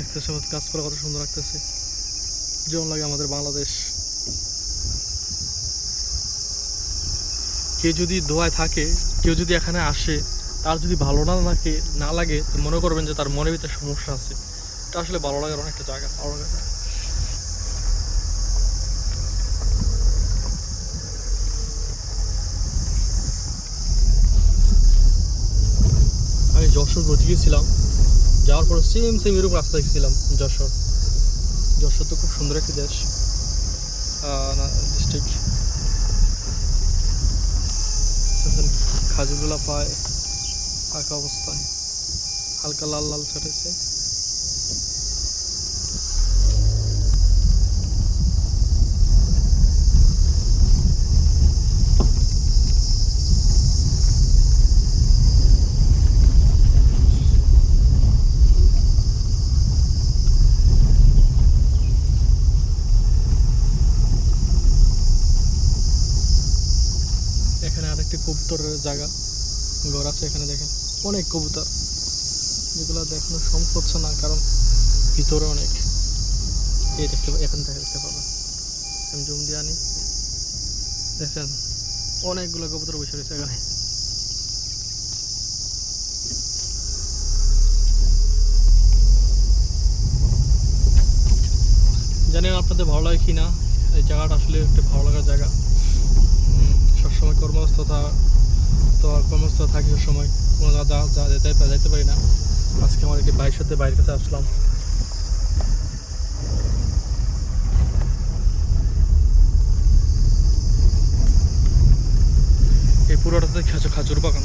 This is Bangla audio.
দেখতেছে গাছপালা কত সুন্দর লাগতেছে। যেমন লাগে আমাদের বাংলাদেশ। কেউ যদি দোয়ায় থাকে, কেউ যদি এখানে আসে, তার যদি ভালো না লাগে না লাগে মনে করবেন যে তার মনের ভিতরে সমস্যা আছে। এটা আসলে ভালো লাগার অনেকটা জায়গা, ভালো লাগে আমি যশোর গেছিলাম। যাওয়ার পর সেম সেম এরকম রাস্তা দেখছিলাম, যশোর। যশোর তো খুব সুন্দর একটি দেশ। ডিস্ট্রিক্ট খাজুগুলা পায় ফাঁকা অবস্থায়। হালকা লাল লাল ছটেছে আরেকটি কবুতরের জায়গা। ঘর আছে এখানে দেখেন। অনেক কবুতর। যেগুলো দেখানো সম্ভব হচ্ছে না কারণ ভিতরে অনেক। এই দেখতে এখান দেখতে পাবেন আমি জুম দিয়ে আনি। দেখেন, অনেকগুলো কবুতর বসে রয়েছে এখানে। জানি আপনাদের ভালো লাগে কি না এই জায়গাটা আসলে একটা ভালো লাগার জায়গা। কর্মব্যস্ততা তো কর্মস্থ থাকি সময়। কোনো যা যা যেতে যাইতে পারি না। আজকে আমার একটি বাইক সাথে বাইরের কাছে আসলাম। এই পুরোটাতে খাজুর বাগান।